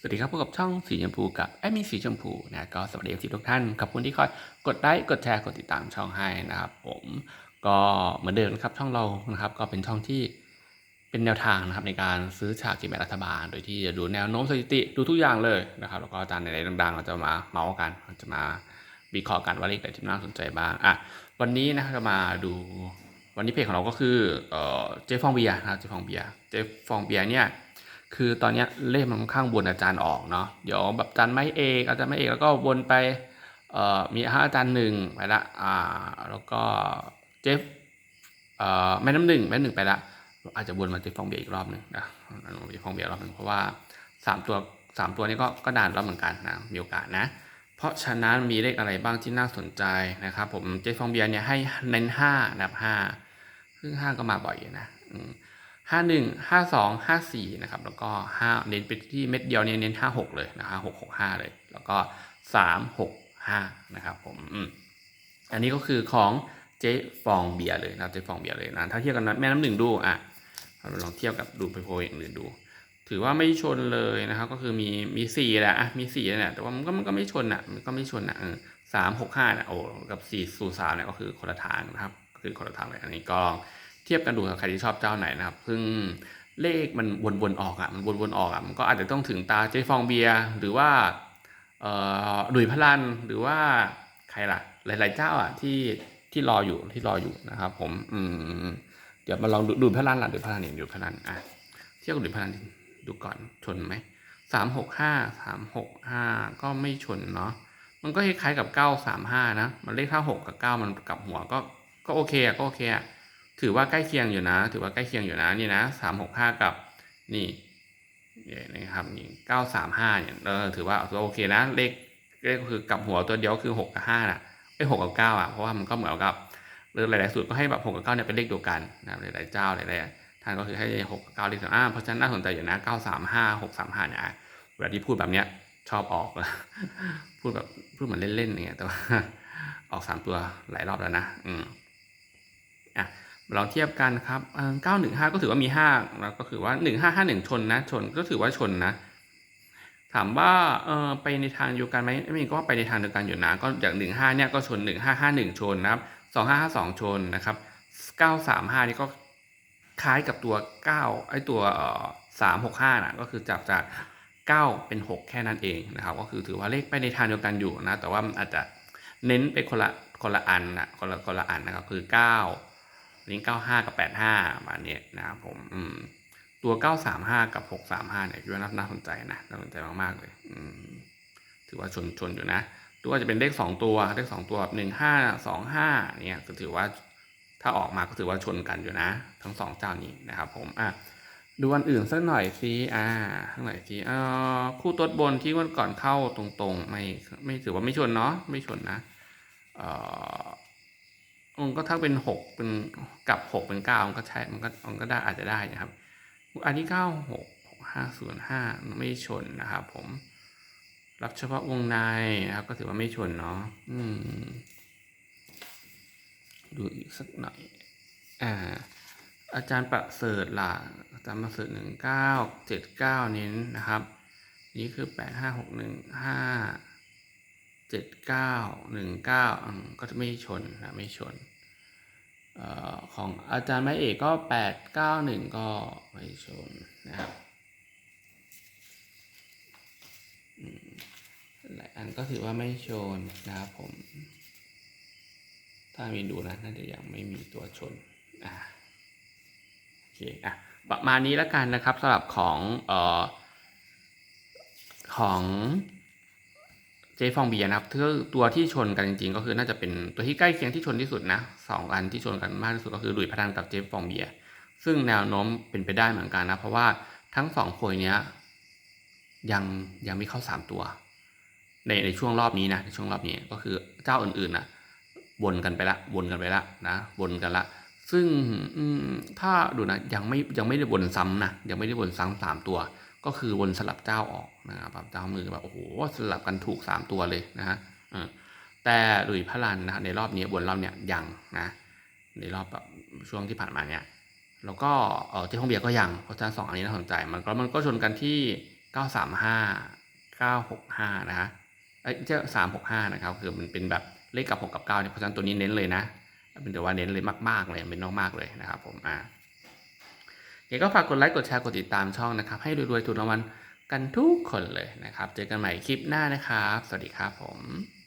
สวัสดีครับพบกับช่องสีชมพูกับแอดมินสีชมพูนะก็สวัสดีทุกท่านขอบคุณที่คอยกดไลค์กดแชร์กดติดตามช่องให้นะครับ ผมก็เหมือนเดิมนะครับช่องเรานะครับ ก็เป็นช่องที่เป็นแนวทางนะครับในการซื้อฉากกินแบรัฐบาล โดยที่จะดูแนวโน้มสถิติดูทุกอย่างเลยนะครับแล้วก็อาจารย์ในๆดังๆ เราจะมาเมาส์กันเราจะมาวิเคราะห์กันว่าเลขไหนที่น่าสนใจบ้างอะวันนี้นะจะมาดูวันนี้เพจของเราก็คือเออเจฟองเบียร์นะครับเจฟองเบียร์เจฟองเบียร์เนี่ย คือตอนนี้เลขมันค่อนข้างวนอาจารย์ออกเนาะเดี๋ยวแบบอาจารย์ไม่เอกอาจารย์ไม่เอกแล้วก็วนไปเอ่อมีห้าอาจารย์หนึ่งไปละอ่าแล้วก็เจฟเอ่อแม่น้ำหนึ่งแม่น้ำหนึ่งไปละอาจจะวนมาเจฟฟองเบียร์อีกรอบหนึ่งนะเจฟฟองเบียร์รอบหนึ่งเพราะว่าสามตัวสามตัวนี้ก็ก็นานแล้วเหมือนกันนะมีโอกาสนะ เพราะฉะนั้นมีเลขอะไรบ้างที่น่าสนใจนะครับผมเจฟฟองเบียร์เนี่ยให้เน้นห้านะครับห้าซึ่งห้าก็มาบ่อยอยู่นะอืม ห้าหนึ่งห้าสองห้าสี่นะครับแล้วก็ห้าเน้นไปที่เม็ดเดียวเนี่ยเน้นห้าหกเลยนะครับหกหกห้าเลย แล้วก็สามหกห้านะครับผมอันนี้ก็คือของเจ๊ฟองเบียร์เลยนะเจ๊ฟองเบียร์เลยนะถ้าเทียบกันแม่น้ำหนึ่งดูอะเราลองเทียบกับดูไปโพอย่างอื่นดู ถือว่าไม่ชนเลยนะครับ ก็คือมีมีสี่แหละอะมีสี่แหละแต่ว่ามันก็มันก็ไม่ชนอะมันก็ไม่ชนอะสามหกห้าเนี่ยโอ้กับสี่สู่สามเนี่ยก็คือคนละทางนะครับก็คือคนละทางเลยอันนี้ก็ เทียบกันดูกับใครที่ชอบเจ้าไหนนะครับซึ่งเลขมันวนๆออกอะมันวนๆออกอะมันก็อาจจะต้องถึงตาเจ๊ฟองเบียร์หรือว่าเอ่อดุยพลันหรือว่าใครล่ะ หลาย ๆ เจ้าอะที่ที่รออยู่ที่รออยู่นะครับ ผม อืมเดี๋ยวมาลองดูดูพลันล่ะดูพลันเนี่ยดูพลันอะเทียบกับดุยพลันดูก่อนชนไหมสามหกห้าสามหกห้าก็ไม่ชนเนาะมันก็คล้ายๆกับเก้าสามห้านะ มันเลขห้าหกกับเก้ามันกลับหัวก็ก็โอเคอะก็โอเคอะ ถือว่าใกล้เคียงอยู่นะ ถือว่าใกล้เคียงอยู่นะนี่นะสามหกห้ากับนี่เนี่ยนะครับนี่เก้าสามห้าเนี่ยเออถือว่าโอเคนะเลขเลขก็คือกลับหัวตัวเดียวคือหกกับห้าน่ะไอ้หกกับเก้าอะเพราะว่ามันก็เหมือนกับหรือหลายๆสูตรก็ให้แบบหกกับเก้าเนี่ยเป็นเลขเดียวกันนะหลายๆเจ้าหลายๆท่านก็คือให้หกกับเก้าเลขสามอ่าเพราะฉะนั้นน่าสนใจอยู่นะเก้าสามห้าหกสามห้าเนี่ยเวลาที่พูดแบบเนี้ยชอบออกพูดแบบพูดเหมือนเล่นๆอย่างเงี้ยแต่ว่าออกสามตัวหลายรอบแล้วนะอืมอะ ลองเทียบกันครับเก้าหนึ่งห้าก็ถือว่ามีห้าแล้วก็คือว่าหนึ่งห้าห้าหนึ่งชนนะชนก็ถือว่าชนนะ ถามว่าเออไปในทางเดียวกันไหมไม่ก็ว่าไปในทางเดียวกันอยู่นะก็อย่างหนึ่งห้าเนี่ยก็ชนหนึ่งห้าห้าหนึ่งชนนะครับสองห้าห้าสองชนนะครับเก้าสามห้านี่ก็คล้ายกับตัวเก้าไอ้ตัวสามหกห้านะก็คือจับจากเก้าเป็นหกแค่นั้นเองนะครับ ก็คือถือว่าเลขไปในทางเดียวกันอยู่นะแต่ว่ามันอาจจะเน้นไปคนละคนละอันนะคนละคนละอันนะครับคือเก้า ลิงก์95 กับ 85มาเนี่ยนะครับผมอืมตัว 935 กับ 635 เนี่ยคิดว่าน่าสนใจนะน่าสนใจมากๆเลยอืมถือว่าชนชนอยู่นะ ตัวจะเป็นเลข 2 ตัวเลข 2 ตัวแบบ1525เนี่ยก็ถือว่าถ้าออกมาก็ถือว่าชนกันอยู่นะ ทั้งสองเจ้านี้นะครับผมอะดูอันอื่นสักหน่อยสิอ่าสักหน่อยสิเอ่อคู่ตัวบนที่วันก่อนเข้าตรงๆ ไม่ไม่ถือว่าไม่ชนเนาะไม่ชนนะเอ่อ มันก็ถ้าเป็นหกเป็นกับหกเป็นเก้ามันก็ใช้มันก็มันก็ได้อาจจะได้นะครับ อันนี้เก้าหกหกห้าศูนย์ห้าไม่ชนนะครับผม รับเฉพาะวงในนะครับ ก็ถือว่าไม่ชนเนาะอืม ดูอีกสักหน่อยอ่าอาจารย์ประเสริฐล่ะอาจารย์ประเสริฐหนึ่งเก้าเจ็ดเก้าเน้นนะครับ นี่คือแปดห้าหกหนึ่งห้า เจ็ดเก้าหนึ่งเก้าก็จะไม่ชนนะไม่ชนออของอาจารย์ไม้เอกก็แปดเก้าหนึ่งก็ไม่ชนนะครับหลายอันก็ถือว่าไม่ชนนะครับผม ถ้ามีดูนะน่าจะยังไม่มีตัวชนอ่าโอเคอะประมาณนี้แล้วกันนะครับสำหรับของเอ่อของ เจฟองเบียนะครับคือตัวที่ชนกันจริงๆ ก็คือน่าจะเป็นตัวที่ใกล้เคียงที่ชนที่สุดนะสองอันที่ชนกันมากที่สุดก็คือดุยพัฒนกับเจฟองเบีย ซึ่งแนวโน้มเป็นไปได้เหมือนกันนะ เพราะว่าทั้งสองโพยเนี้ยยังยังไม่เข้าสามตัว ในในช่วงรอบนี้นะในช่วงรอบนี้ก็คือเจ้าอื่นๆนะวนกันไปละวนกันไปละนะวนกันละ ซึ่งถ้าดูนะยังไม่ยังไม่ได้วนซ้ำนะยังไม่ได้วนซ้ำสามตัว ก็คือวนสลับเจ้าออกนะครับแบบเจ้ามือแบบโอ้โหสลับกันถูกสามตัวเลยนะฮะแต่หลุยส์พลันนะในรอบนี้วนรอบเนี้ยยังนะ ในรอบแบบช่วงที่ผ่านมาเนี่ยแล้วก็เออเจ้าของเบียร์ก็ยังเพราะฉะนั้นสองอันนี้น่าสนใจมันก็มันก็ชนกันที่เก้าสามห้าเก้าหกห้านะฮะเอ้เจ้าสามหกห้านะครับ คือมันเป็นแบบเลขกับหกกับเก้าเนี่ยเพราะฉะนั้นตัวนี้เน้นเลยนะเป็นแต่ว่าเน้นเลยมากๆเลยเป็นน้องมากเลยนะครับผมอ่า เดี๋ยวก็ฝากกดไลค์กดแชร์กดติดตามช่องนะครับ ให้รวยๆถูกรางวัลกันทุกคนเลยนะครับ เจอกันใหม่คลิปหน้านะครับ สวัสดีครับผม